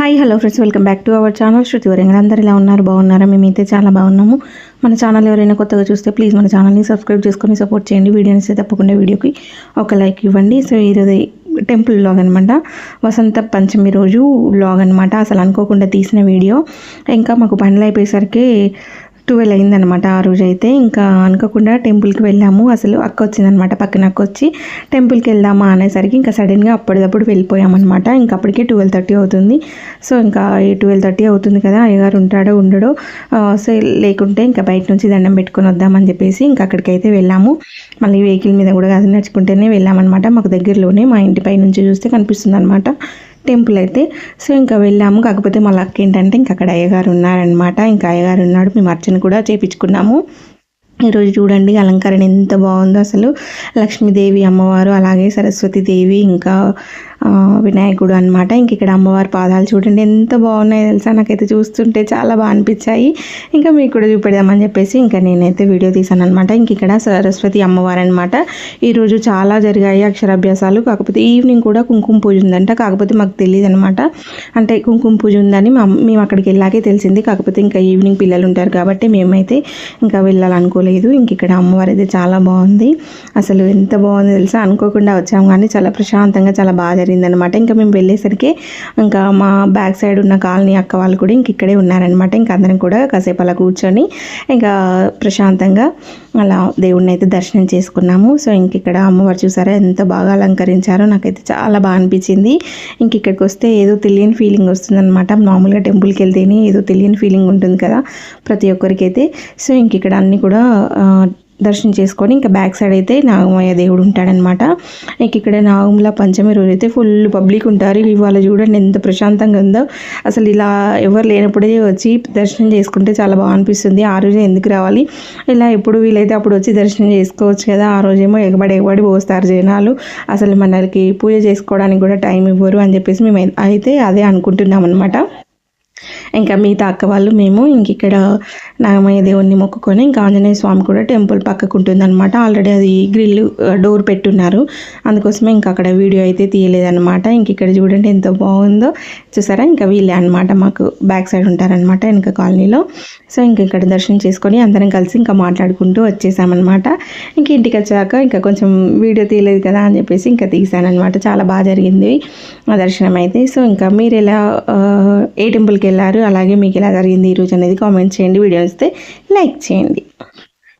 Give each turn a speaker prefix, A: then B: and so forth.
A: Hello friends welcome back to our channel. Shruti Warangal అందరు ఇలా ఉన్నారు? బాగున్నారా? మేమైతే చాలా బాగున్నాము. మన ఛానల్ ఎవరైనా కొత్తగా చూస్తే ప్లీజ్ మన ఛానల్ని సబ్స్క్రైబ్ చేసుకొని సపోర్ట్ చేయండి. వీడియోని అయితే తప్పకుండా వీడియోకి ఒక లైక్ ఇవ్వండి. సో ఈరోజు టెంపుల్ లాగ్ అనమాట వసంత పంచమి రోజు లాగ్ అనమాట అసలు అనుకోకుండా తీసిన వీడియో. ఇంకా మాకు పనులు అయిపోయేసరికి ట్వెల్వ్ అయిందనమాట ఆ రోజు అయితే ఇంకా అనుకోకుండా టెంపుల్కి వెళ్ళాము. అసలు అక్క వచ్చిందనమాట పక్కన అక్క వచ్చి టెంపుల్కి వెళ్దామా అనేసరికి ఇంకా సడన్గా అప్పటిదప్పుడు వెళ్ళిపోయామన్నమాట. ఇంకా అప్పటికే ట్వెల్వ్ థర్టీ అవుతుంది. సో ఇంకా ట్వెల్వ్ థర్టీ అవుతుంది కదా అయ్యగారు ఉంటాడో ఉండడో సో లేకుంటే ఇంకా బయట నుంచి దండం పెట్టుకొని వద్దామని చెప్పేసి ఇంకా అక్కడికైతే వెళ్ళాము. మళ్ళీ వెహికల్ మీద కూడా కాదు నడుచుకుంటేనే వెళ్ళామన్నమాట. మాకు దగ్గరలోనే మా ఇంటి పై నుంచి చూస్తే కనిపిస్తుంది అనమాట టెంపుల్ అయితే. సో ఇంకా వెళ్ళాము. కాకపోతే మా లక్ ఏంటంటే ఇంకా అక్కడ అయ్యగారు ఉన్నారనమాట ఇంకా అయ్యగారు ఉన్నాడు. మేము అర్చన కూడా చేపించుకున్నాము. ఈరోజు చూడండి అలంకరణ ఎంత బాగుందో అసలు. లక్ష్మీదేవి అమ్మవారు అలాగే సరస్వతీదేవి ఇంకా వినాయకుడు అనమాట ఇంక ఇక్కడ అమ్మవారి పాదాలు చూడండి ఎంత బాగున్నాయో తెలుసా? నాకైతే చూస్తుంటే చాలా బాగా అనిపించాయి. ఇంకా మీకు కూడా చూపెడదామని చెప్పేసి ఇంకా నేనైతే వీడియో తీసాను అనమాట ఇంక ఇక్కడ సరస్వతి అమ్మవారు అనమాట ఈరోజు చాలా జరిగాయి అక్షరాభ్యాసాలు. కాకపోతే ఈవినింగ్ కూడా కుంకుమ పూజ ఉందంట. కాకపోతే మాకు తెలియదు అనమాట అంటే కుంకుమ పూజ ఉందని మేము అక్కడికి వెళ్ళాకే తెలిసింది. కాకపోతే ఇంకా ఈవినింగ్ పిల్లలు ఉంటారు కాబట్టి మేమైతే ఇంకా వెళ్ళాలనుకోలేదు. ఇంక ఇక్కడ అమ్మవారు అయితే చాలా బాగుంది. అసలు ఎంత బాగుంది తెలుసా? అనుకోకుండా వచ్చాము. కానీ చాలా ప్రశాంతంగా చాలా బాగా జరిగిందనమాట. ఇంకా మేము వెళ్ళేసరికి ఇంకా మా బ్యాక్ సైడ్ ఉన్న కాలనీ అక్క వాళ్ళు కూడా ఇంక ఇక్కడే ఉన్నారనమాట. ఇంకా అందరం కూడా కాసేపు అలా కూర్చొని ఇంకా ప్రశాంతంగా అలా దేవుడిని అయితే దర్శనం చేసుకున్నాము. సో ఇంక ఇక్కడ అమ్మవారు చూసారా ఎంత బాగా అలంకరించారో నాకైతే చాలా బాగా అనిపించింది. ఇంక ఇక్కడికి వస్తే ఏదో తెలియని ఫీలింగ్ వస్తుందన్నమాట మామూలుగా టెంపుల్కి వెళ్తేనే ఏదో తెలియని ఫీలింగ్ ఉంటుంది కదా ప్రతి ఒక్కరికైతే. సో ఇంక ఇక్కడ అన్నీ కూడా దర్శనం చేసుకొని ఇంకా బ్యాక్ సైడ్ అయితే నాగమయ్య దేవుడు ఉంటాడనమాట ఇంక ఇక్కడ నాగముల పంచమి రోజు అయితే ఫుల్ పబ్లిక్ ఉంటారు. ఇవాళ చూడండి ఎంత ప్రశాంతంగా ఉందో. అసలు ఇలా ఎవరు లేనప్పుడే వచ్చి దర్శనం చేసుకుంటే చాలా బాగా అనిపిస్తుంది. ఆ రోజే ఎందుకు రావాలి? ఇలా ఎప్పుడు వీలైతే అప్పుడు వచ్చి దర్శనం చేసుకోవచ్చు కదా. ఆ రోజేమో ఎగబడి ఎగబడి పోస్తారు జనాలు. అసలు మనకి పూజ చేసుకోవడానికి కూడా టైం ఇవ్వరు అని చెప్పేసి మేము అయితే అదే అనుకుంటున్నాం అనమాట ఇంకా మిగతా అక్క వాళ్ళు మేము ఇంక ఇక్కడ నాగమయ్య దేవుణ్ణి మొక్కుకొని ఇంకా ఆంజనేయ స్వామి కూడా టెంపుల్ పక్కకు ఉంటుంది అనమాట ఆల్రెడీ అది గ్రిల్ డోర్ పెట్టున్నారు. అందుకోసమే ఇంకా అక్కడ వీడియో అయితే తీయలేదన్నమాట. ఇంక ఇక్కడ చూడండి ఎంత బాగుందో. చూసారా? ఇంకా వీళ్ళే అనమాట మాకు బ్యాక్ సైడ్ ఉంటారనమాట వెనక కాలనీలో. సో ఇంక ఇక్కడ దర్శనం చేసుకొని అందరం కలిసి ఇంకా మాట్లాడుకుంటూ వచ్చేసామన్నమాట. ఇంక ఇంటికి వచ్చాక ఇంకా కొంచెం వీడియో తీయలేదు కదా అని చెప్పేసి ఇంకా తీసానమాట చాలా బాగా జరిగింది ఆ దర్శనం అయితే. సో ఇంకా మీరు ఎలా ఏ టెంపుల్కి వెళ్ళారు అలాగే మీకు ఎలా జరిగింది ఈరోజు అనేది కామెంట్ చేయండి. వీడియో వస్తే లైక్ చేయండి.